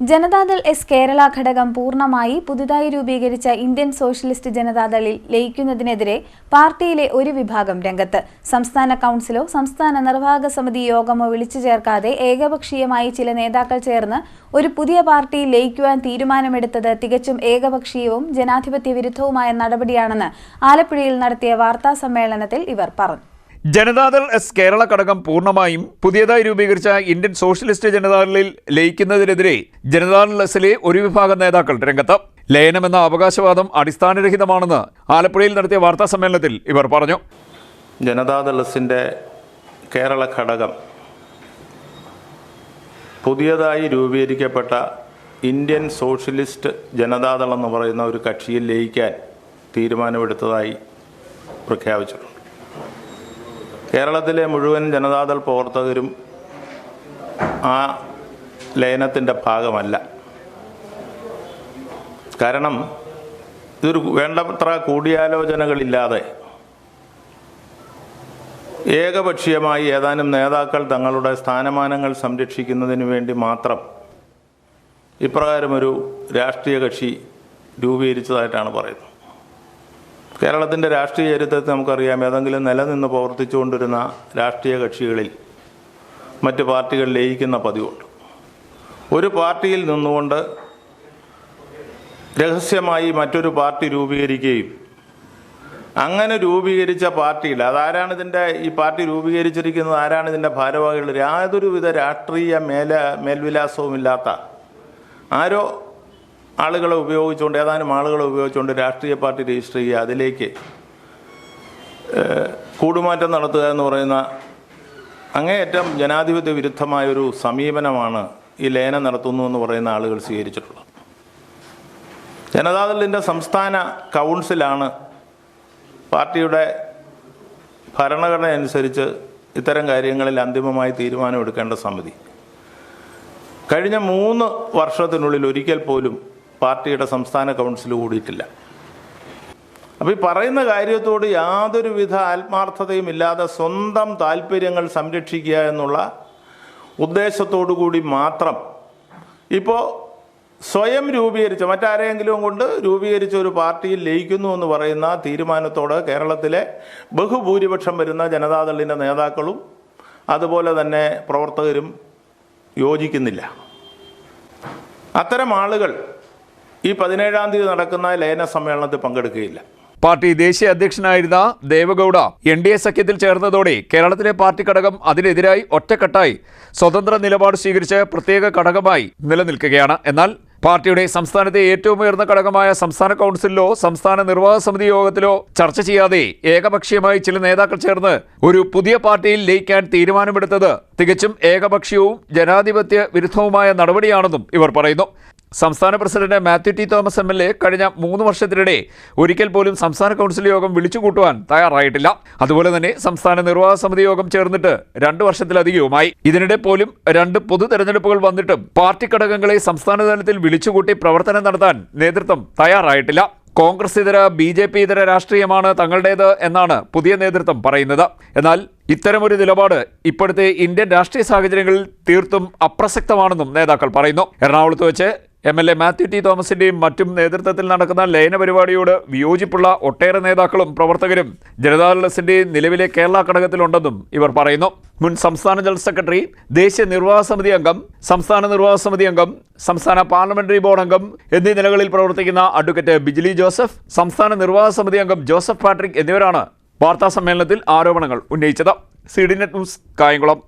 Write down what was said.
Janata Dal S Kerala ഘടകം പൂർണമായി പുതുതായി രൂപീകരിച്ച ഇന്ത്യൻ സോഷ്യലിസ്റ്റ് ജനതാദളിൽ ലയിക്കുന്നതിനെതിരെ പാർട്ടിയിലെ ഒരു വിഭാഗം രംഗത്ത്. സംസ്ഥാന കൗൺസിലോ സംസ്ഥാന നിർവാഹക സമിതി യോഗമോ വിളിച്ചു ചേർക്കാതെ ഏകപക്ഷീയമായി ചില നേതാക്കൾ ചേർന്ന് ഒരു പുതിയ പാർട്ടിയിൽ ലയിക്കുവാൻ തീരുമാനമെടുത്തത് തികച്ചും ഏകപക്ഷീയവും ജനാധിപത്യ വിരുദ്ധവുമായ നടപടിയാണെന്ന് ആലപ്പുഴയിൽ നടത്തിയ വാർത്താ സമ്മേളനത്തിൽ ഇവർ പറഞ്ഞു. ജനതാദൾ എസ് കേരള ഘടകം പൂർണമായും പുതിയതായി രൂപീകരിച്ച ഇന്ത്യൻ സോഷ്യലിസ്റ്റ് ജനതാദളിൽ ലയിക്കുന്നതിനെതിരെ ജനതാദൾ എസിലെ ഒരു വിഭാഗം നേതാക്കൾ രംഗത്ത്. ലയനമെന്ന അവകാശവാദം അടിസ്ഥാനരഹിതമാണെന്ന് ആലപ്പുഴയിൽ നടത്തിയ വാർത്താ സമ്മേളനത്തിൽ ഇവർ പറഞ്ഞു. ജനതാദൾ എസിന്റെ കേരള ഘടകം പുതിയതായി രൂപീകരിക്കപ്പെട്ട ഇന്ത്യൻ സോഷ്യലിസ്റ്റ് ജനതാദൾ എന്ന് പറയുന്ന ഒരു കക്ഷിയിൽ ലയിക്കാൻ തീരുമാനമെടുത്തതായി പ്രഖ്യാപിച്ചിട്ടുണ്ട്. കേരളത്തിലെ മുഴുവൻ ജനതാദൾ പ്രവർത്തകരും ആ ലയനത്തിന്റെ ഭാഗമല്ല. കാരണം ഇതൊരു വേണ്ടത്ര കൂടിയാലോചനകളില്ലാതെ ഏകപക്ഷീയമായി ഏതാനും നേതാക്കൾ തങ്ങളുടെ സ്ഥാനമാനങ്ങൾ സംരക്ഷിക്കുന്നതിന് വേണ്ടി മാത്രം ഇപ്രകാരമൊരു രാഷ്ട്രീയ കക്ഷി രൂപീകരിച്ചതായിട്ടാണ് പറയുന്നത്. കേരളത്തിന്റെ രാഷ്ട്രീയ ചരിത്രത്തെ നമുക്കറിയാം. ഏതെങ്കിലും നിലനിന്ന് പ്രവർത്തിച്ചുകൊണ്ടിരുന്ന രാഷ്ട്രീയ കക്ഷികളിൽ മറ്റ് പാർട്ടികൾ ലയിക്കുന്ന പതിവുണ്ട്. ഒരു പാർട്ടിയിൽ നിന്നുകൊണ്ട് രഹസ്യമായി മറ്റൊരു പാർട്ടി രൂപീകരിക്കുകയും അങ്ങനെ രൂപീകരിച്ച പാർട്ടിയിൽ അതാരാണ് ഇതിന്റെ ഈ പാർട്ടി രൂപീകരിച്ചിരിക്കുന്നത്? ആരാണ് ഇതിന്റെ ഭാരവാഹികൾ? യാതൊരുവിധ രാഷ്ട്രീയ മേല മേൽവിലാസവും ഇല്ലാത്ത ആരോ ആളുകളെ ഉപയോഗിച്ചുകൊണ്ട് ഏതാനും ആളുകളെ ഉപയോഗിച്ചുകൊണ്ട് രാഷ്ട്രീയ പാർട്ടി രജിസ്റ്റർ ചെയ്യുക. അതിലേക്ക് കൂടുമാറ്റം നടത്തുക എന്ന് പറയുന്ന അങ്ങേയറ്റം ജനാധിപത്യ വിരുദ്ധമായൊരു സമീപനമാണ് ഈ ലയനം നടത്തുന്നു എന്ന് പറയുന്ന ആളുകൾ സ്വീകരിച്ചിട്ടുള്ളത്. ജനതാദളിന്റെ സംസ്ഥാന കൗൺസിലാണ് പാർട്ടിയുടെ ഭരണഘടന അനുസരിച്ച് ഇത്തരം കാര്യങ്ങളിൽ അന്തിമമായി തീരുമാനമെടുക്കേണ്ട സമിതി. കഴിഞ്ഞ മൂന്ന് വർഷത്തിനുള്ളിൽ ഒരിക്കൽ പോലും പാർട്ടിയുടെ സംസ്ഥാന കൗൺസിൽ കൂടിയിട്ടില്ല. അപ്പോൾ ഈ പറയുന്ന കാര്യത്തോട് യാതൊരുവിധ ആത്മാർത്ഥതയും ഇല്ലാതെ സ്വന്തം താല്പര്യങ്ങൾ സംരക്ഷിക്കുക എന്നുള്ള ഉദ്ദേശത്തോടു കൂടി മാത്രം ഇപ്പോൾ സ്വയം രൂപീകരിച്ച മറ്റാരെങ്കിലും കൊണ്ട് രൂപീകരിച്ച ഒരു പാർട്ടിയിൽ ലയിക്കുന്നു എന്ന് പറയുന്ന തീരുമാനത്തോട് കേരളത്തിലെ ബഹുഭൂരിപക്ഷം വരുന്ന ജനതാദളിന്റെ നേതാക്കളും അതുപോലെ തന്നെ പ്രവർത്തകരും യോജിക്കുന്നില്ല. അത്തരം ആളുകൾ ഈ പതിനേഴാം തീയതി നടക്കുന്ന ലയന സമ്മേളനത്തിൽ പങ്കെടുക്കുകയില്ല. പാർട്ടി ദേശീയ അധ്യക്ഷനായിരുന്ന ദേവഗൌഡ എൻ ഡി എ സഖ്യത്തിൽ ചേർന്നതോടെ കേരളത്തിലെ പാർട്ടി ഘടകം അതിനെതിരായി ഒറ്റക്കെട്ടായി സ്വതന്ത്ര നിലപാട് സ്വീകരിച്ച് പ്രത്യേക ഘടകമായി നിലനിൽക്കുകയാണ്. എന്നാൽ പാർട്ടിയുടെ സംസ്ഥാനത്തെ ഏറ്റവും ഉയർന്ന ഘടകമായ സംസ്ഥാന കൗൺസിലിലോ സംസ്ഥാന നിർവാഹക സമിതി യോഗത്തിലോ ചർച്ച ചെയ്യാതെ ഏകപക്ഷീയമായി ചില നേതാക്കൾ ചേർന്ന് ഒരു പുതിയ പാർട്ടിയിൽ ലയിക്കാൻ തീരുമാനമെടുത്തത് തികച്ചും ഏകപക്ഷീയവും ജനാധിപത്യ വിരുദ്ധവുമായ നടപടിയാണെന്നും ഇവർ പറയുന്നു. സംസ്ഥാന president Mathew T Thomas M L A കഴിഞ്ഞ മൂന്ന് വർഷത്തിനിടെ ഒരിക്കൽ പോലും സംസ്ഥാന കൗൺസിൽ യോഗം വിളിച്ചുകൂട്ടുവാൻ തയ്യാറായിട്ടില്ല. അതുപോലെ തന്നെ സംസ്ഥാന നിർവാഹ സമിതി യോഗം ചേർന്നിട്ട് രണ്ട് വർഷത്തിലധികവുമായി. ഇതിനിടെ പോലും രണ്ട് പൊതു തെരഞ്ഞെടുപ്പുകൾ വന്നിട്ടും പാർട്ടി ഘടകങ്ങളെ സംസ്ഥാന തലത്തിൽ വിളിച്ചുകൂട്ടി പ്രവർത്തനം നടത്താൻ നേതൃത്വം തയ്യാറായിട്ടില്ല. കോൺഗ്രസ് ഇതര ബി ജെ പി ഇതര രാഷ്ട്രീയമാണ് തങ്ങളുടേത് എന്നാണ് പുതിയ നേതൃത്വം പറയുന്നത്. എന്നാൽ ഇത്തരമൊരു നിലപാട് ഇപ്പോഴത്തെ ഇന്ത്യൻ രാഷ്ട്രീയ സാഹചര്യങ്ങളിൽ തീർത്തും അപ്രസക്തമാണെന്നും നേതാക്കൾ പറയുന്നു. എറണാകുളത്ത് വെച്ച് M L A Mathew T തോമസിന്റെയും മറ്റും നേതൃത്വത്തിൽ നടക്കുന്ന ലയന പരിപാടിയോട് വിയോജിപ്പുള്ള ഒട്ടേറെ നേതാക്കളും പ്രവർത്തകരും എസിന്റെ നിലവിലെ കേരള ഘടകത്തിലുണ്ടെന്നും ഇവർ പറയുന്നു. മുൻ സംസ്ഥാന ജനറൽ സെക്രട്ടറി ദേശീയ നിർവാഹ സമിതി അംഗം സംസ്ഥാന നിർവാഹ സമിതി അംഗം സംസ്ഥാന പാർലമെന്ററി ബോർഡ് അംഗം എന്നീ നിലകളിൽ പ്രവർത്തിക്കുന്ന അഡ്വക്കേറ്റ് ബിജിലി ജോസഫ് സംസ്ഥാന നിർവാഹ സമിതി അംഗം ജോസഫ് പാട്രിക് എന്നിവരാണ് വാർത്താ സമ്മേളനത്തിൽ ആരോപണങ്ങൾ ഉന്നയിച്ചത്. C D net news Kayamkulam.